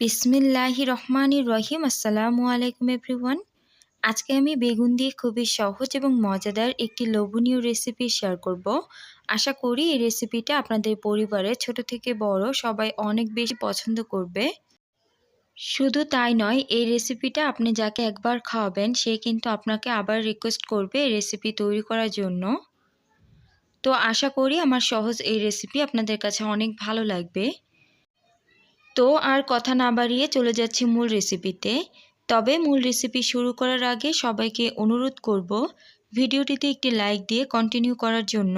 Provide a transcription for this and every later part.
বিসমিল্লাহি রহমানির রহিম, আসসালামু আলাইকুম এভরিওয়ান। আজকে আমি বেগুন দিয়ে খুবই সহজ এবং মজাদার একটি লোভনীয় রেসিপি শেয়ার করব। আশা করি এই রেসিপিটা আপনাদের পরিবারে ছোট থেকে বড় সবাই অনেক বেশি পছন্দ করবে। শুধু তাই নয়, এই রেসিপিটা আপনি যাকে একবার খাওয়াবেন, সে কিন্তু আপনাকে আবার রিকোয়েস্ট করবে এই রেসিপি তৈরি করার জন্য। তো আশা করি আমার সহজ এই রেসিপি আপনাদের কাছে অনেক ভালো লাগবে। তো আর কথা না বাড়িয়ে চলে যাচ্ছি মূল রেসিপিতে তবে মূল রেসিপি শুরু করার আগে সবাইকে অনুরোধ করব ভিডিওটিতে একটি লাইক দিয়ে কন্টিনিউ করার জন্য।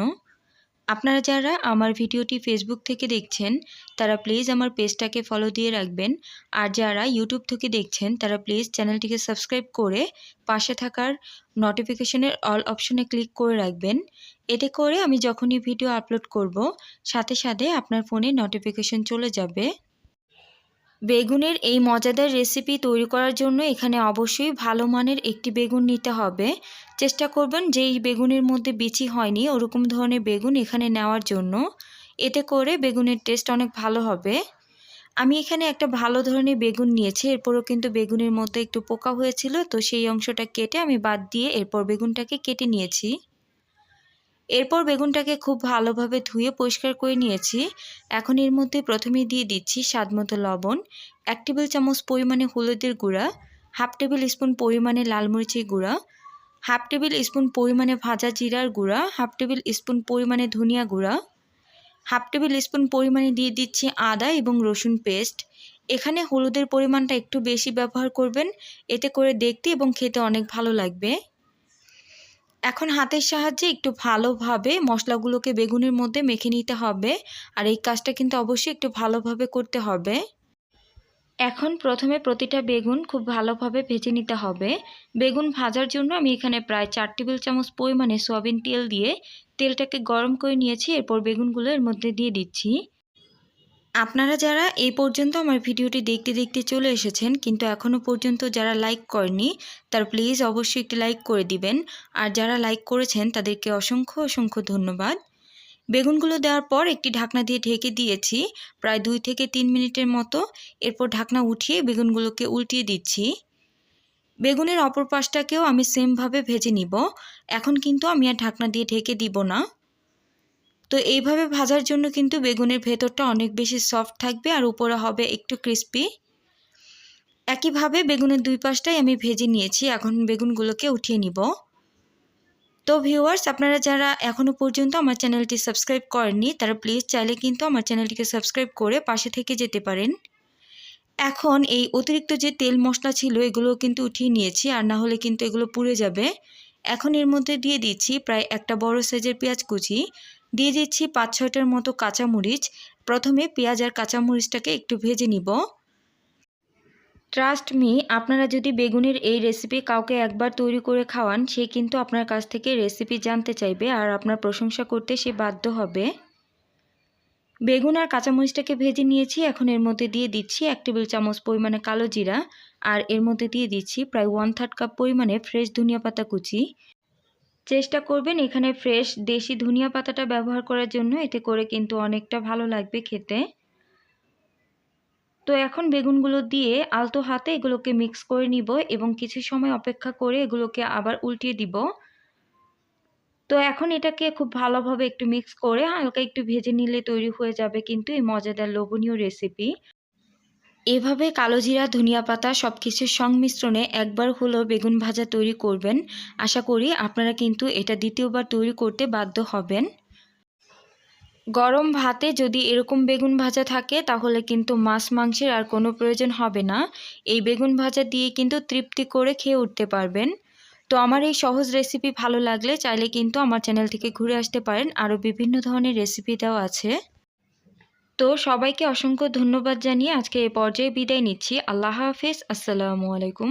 আপনারা যারা আমার ভিডিওটি ফেসবুক থেকে দেখছেন, তারা প্লিজ আমার পেজটাকে ফলো দিয়ে রাখবেন। আর যারা ইউটিউব থেকে দেখছেন, তারা প্লিজ চ্যানেলটিকে সাবস্ক্রাইব করে পাশে থাকার নোটিফিকেশনের অল অপশনে ক্লিক করে রাখবেন। এতে করে আমি যখনই ভিডিও আপলোড করব, সাথে সাথে আপনার ফোনে নোটিফিকেশন চলে যাবে। বেগুনের এই মজাদার রেসিপি তৈরি করার জন্য এখানে অবশ্যই ভালো মানের একটি বেগুন নিতে হবে। চেষ্টা করবেন যে এই বেগুনের মধ্যে বিচি হয়নি, ওরকম ধরনের বেগুন এখানে নেওয়ার জন্য। এতে করে বেগুনের টেস্ট অনেক ভালো হবে। আমি এখানে একটা ভালো ধরনের বেগুন নিয়েছি, এরপরও কিন্তু বেগুনের মধ্যে একটু পোকা হয়েছিল, তো সেই অংশটা কেটে আমি বাদ দিয়ে এরপর বেগুনটাকে কেটে নিয়েছি। এরপর বেগুনটাকে খুব ভালোভাবে ধুয়ে পরিষ্কার করে নিয়েছি। এখন এর মধ্যে প্রথমে দিয়ে দিচ্ছি স্বাদমতো লবণ, এক টেবিল চামচ পরিমাণে হলুদের গুঁড়া, হাফ টেবিল স্পুন পরিমাণে লাল মরিচের গুঁড়া, হাফ টেবিল স্পুন পরিমাণে ভাজা জিরার গুঁড়া, হাফ টেবিল স্পুন পরিমাণে ধনিয়া গুঁড়া, হাফ টেবিল স্পুন পরিমাণে দিয়ে দিচ্ছি আদা এবং রসুন পেস্ট। এখানে হলুদের পরিমাণটা একটু বেশি ব্যবহার করবেন, এতে করে দেখতে এবং খেতে অনেক ভালো লাগবে। এখন হাতের সাহায্যে একটু ভালোভাবে মশলাগুলোকে বেগুনের মধ্যে মেখে নিতে হবে। আর এই কাজটা কিন্তু অবশ্যই একটু ভালোভাবে করতে হবে। এখন প্রথমে প্রতিটা বেগুন খুব ভালোভাবে ভেজে নিতে হবে। বেগুন ভাজার জন্য আমি এখানে প্রায় চার টেবিল চামচ পরিমাণে সয়াবিন তেল দিয়ে তেলটাকে গরম করে নিয়েছি। এরপর বেগুনগুলো এর মধ্যে দিয়ে দিচ্ছি। আপনারা যারা এই পর্যন্ত আমার ভিডিওটি দেখতে দেখতে চলে এসেছেন, কিন্তু এখনও পর্যন্ত যারা লাইক করেনি তার প্লিজ অবশ্যই একটি লাইক করে দিবেন। আর যারা লাইক করেছেন, তাদেরকে অসংখ্য অসংখ্য ধন্যবাদ। বেগুনগুলো দেওয়ার পর একটি ঢাকনা দিয়ে ঢেকে দিয়েছি, প্রায় দুই থেকে তিন মিনিটের মতো। এরপর ঢাকনা উঠিয়ে বেগুনগুলোকে উল্টিয়ে দিচ্ছি। বেগুনের অপর পাশটাকেও আমি সেমভাবে ভেজে নিব। এখন কিন্তু আমি আর ঢাকনা দিয়ে ঢেকে দিব না। তো এইভাবে ভাজার জন্য কিন্তু বেগুনের ভেতরটা অনেক বেশি সফট থাকবে আর উপরে হবে একটু ক্রিস্পি একইভাবে বেগুনের দুই পাশটাই আমি ভেজে নিয়েছি, এখন বেগুনগুলোকে উঠিয়ে নিব। তো ভিউয়ার্স আপনারা যারা এখনও পর্যন্ত আমার চ্যানেলটি সাবস্ক্রাইব করেননি, তারা প্লিজ চাইলে কিন্তু আমার চ্যানেলটিকে সাবস্ক্রাইব করে পাশে থেকে যেতে পারেন। এখন এই অতিরিক্ত যে তেল মশলা ছিল এগুলো কিন্তু উঠিয়ে নিয়েছি, আর না হলে কিন্তু এগুলো পুড়ে যাবে। এখন এর মধ্যে দিয়ে দিচ্ছি প্রায় একটা বড় সাইজের পেঁয়াজ কুচি। দিয়ে দিচ্ছি পাঁচ ছয়টার মতো কাঁচামরিচ। প্রথমে পেঁয়াজ আর কাঁচামরিচটাকে একটু ভেজে নিব। ট্রাস্ট মি আপনারা যদি বেগুনের এই রেসিপি কাউকে একবার তৈরি করে খাওয়ান, সে কিন্তু আপনার কাছ থেকে রেসিপি জানতে চাইবে আর আপনার প্রশংসা করতে সে বাধ্য হবে। বেগুন আর কাঁচামরিচটাকে ভেজে নিয়েছি, এখন এর মধ্যে দিয়ে দিচ্ছি এক টেবিল চামচ পরিমাণে কালো জিরা। আর এর মধ্যে দিয়ে দিচ্ছি প্রায় ওয়ান থার্ড কাপ পরিমাণে ফ্রেশ ধনিয়া পাতা কুচি। চেষ্টা করবেন এখানে ফ্রেশ দেশি ধনিয়া পাতাটা ব্যবহার করার জন্য। এতে করে কিন্তু অনেকটা ভালো লাগবে খেতে। তো এখন বেগুনগুলো দিয়ে আলতো হাতে এগুলোকে মিক্স করে নিব এবং কিছু সময় অপেক্ষা করে এগুলোকে আবার উল্টিয়ে দিব। তো এখন এটাকে খুব ভালোভাবে একটু মিক্স করে হালকা একটু ভেজে নিলে তৈরি হয়ে যাবে কিন্তু এই মজাদার লোভনীয় রেসিপি এভাবে কালো জিরা, ধনিয়া পাতা সব কিছুর সংমিশ্রণে একবার হলেও বেগুন ভাজা তৈরি করবেন। আশা করি আপনারা কিন্তু এটা দ্বিতীয়বার তৈরি করতে বাধ্য হবেন। গরম ভাতে যদি এরকম বেগুন ভাজা থাকে, তাহলে কিন্তু মাছ মাংসের আর কোনো প্রয়োজন হবে না। এই বেগুন ভাজা দিয়ে কিন্তু তৃপ্তি করে খেয়ে উঠতে পারবেন। তো আমার এই সহজ রেসিপি ভালো লাগলে চাইলে কিন্তু আমার চ্যানেল থেকে ঘুরে আসতে পারেন। আরও বিভিন্ন ধরনের রেসিপি দেওয়া আছে। তো সবাইকে অসংখ্য ধন্যবাদ জানিয়ে আজকে এ পর্যায়ে বিদায় নিচ্ছি। আল্লাহ হাফিজ। আসসালামু আলাইকুম।